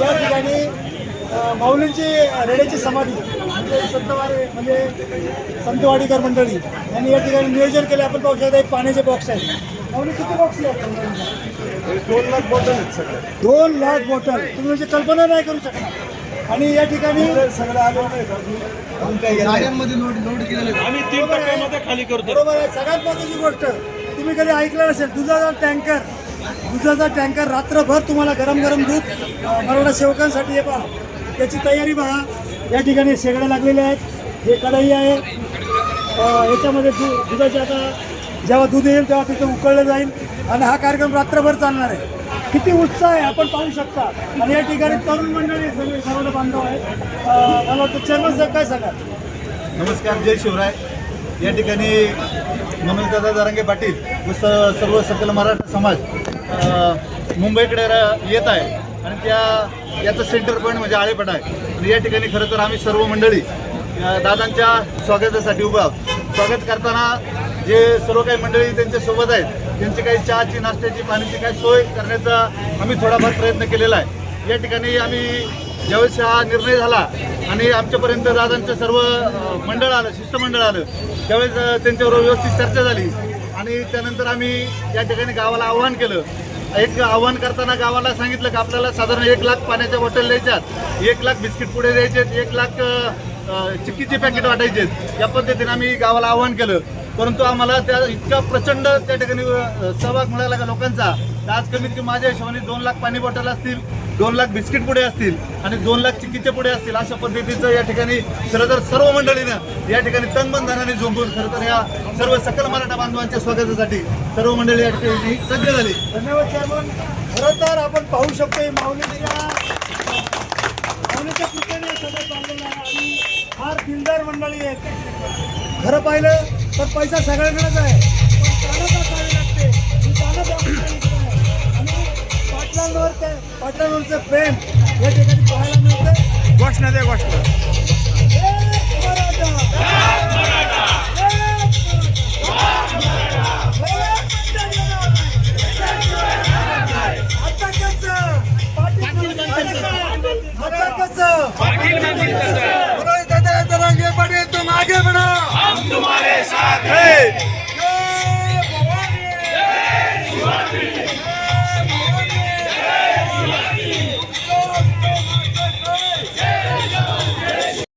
या ठिकाणी माऊलींची रेड्याची समाधी म्हणजे संतवारी म्हणजे संतवाडीकर मंडळी यांनी या ठिकाणी नियोजन केले. आपण पाहू शकता एक पाण्याचे बॉक्स आहेत. माऊली किती बॉक्स आहेत? दोन लाख बॉटल दोन लाख बॉटल तुम्ही म्हणजे कल्पना नाही करू शकता. आणि या ठिकाणी सगळं आलेलं. आम्ही तीन टप्प्यामध्ये खाली करतो बरोबर आहे. सगळ्यात महत्त्वाची गोष्ट तुम्ही कधी ऐकलं नसेल दुधाचा टँकर दुधाचा टँकर रात्रभर तुम्हाला गरम गरम दूध मराठा सेवकांसाठी हे पहा. त्याची तयारी पहा या ठिकाणी शेगड्या लागलेल्या आहेत. हे कढई आहे. याच्यामध्ये दु दुधाचे आता जेव्हा दूध येईल तेव्हा तिथं उकळलं जाईल. आणि हा कार्यक्रम रात्रभर चालणार आहे. किती उत्साह आहे आपण पाहू शकता. आणि या ठिकाणी तरुण मंडळी सगळे सर्व बांधव आहेत. मला वाटतं चेअरमन साहेब काय सांगा नमस्कार जय शिवराय. या ठिकाणी मनोजदादा दारंगे पाटील व स- सर्व सकल मराठा समाज अ, मुंबईकडे र- येत आहे. आणि त्या याचं सेंटर पॉईंट म्हणजे आळेपट आहे. आणि या ठिकाणी खरं तर आम्ही सर्व मंडळी अ, दादांच्या स्वागतासाठी उभा आहोत. स्वागत करताना जे सर्व काही मंडळी त्यांच्यासोबत आहेत त्यांची काही चहाची नाश्त्याची पाण्याची काही सोय करण्याचा आम्ही थोडाफार प्रयत्न केलेला आहे. या ठिकाणी आम्ही ज्यावेळेस हा निर्णय झाला आणि आमच्यापर्यंत दादांचं सर्व मंडळ आलं शिष्टमंडळ आलं त्यावेळेस त्यांच्याबरोबर व्यवस्थित चर्चा झाली. आणि त्यानंतर आम्ही या ठिकाणी गावाला आव्हान केलं. एक आव्हान करताना गावाला सांगितलं की आपल्याला साधारण एक लाख पाण्याच्या बॉटल द्यायच्यात एक लाख बिस्किट पुढे द्यायचे एक लाख अ, चिक्कीचे पॅकेट वाटायचे या पद्धतीने आम्ही गावाला आव्हान केलं. परंतु आम्हाला त्या इतका प्रचंड त्या ठिकाणी सहभाग मिळाला का लोकांचा आज कमीत कमी माझ्या हिशोबाने दोन लाख पाणी बॉटल असतील दोन लाख बिस्किट पुढे असतील आणि दोन लाख चिकित्से पुढे असतील अशा पद्धतीचं या ठिकाणी खरं तर सर्व मंडळीनं या ठिकाणी तनबंधनाने झोंबून खरं तर या सर्व सकल मराठा बांधवांच्या स्वागतासाठी सर्व मंडळी या ठिकाणी सज्ज झाली. धन्यवाद चेअरमन खरं तर आपण पाहू शकतो माऊली कृपेने सगळं चाललेलं आहे आणि फार दिलदार मंडळी आहेत खरं पाहिलं तर पैसा सगळ्यांकडेच आहे. पण कानच असावी लागते. ही चालत आहे. आणि पाटलांवर ते पाटलांवरचं प्रेम या ठिकाणी पाहायला मिळतं घोषणा दे घोषणा. तुम आगे बढ़ो तुम्हारे साथ है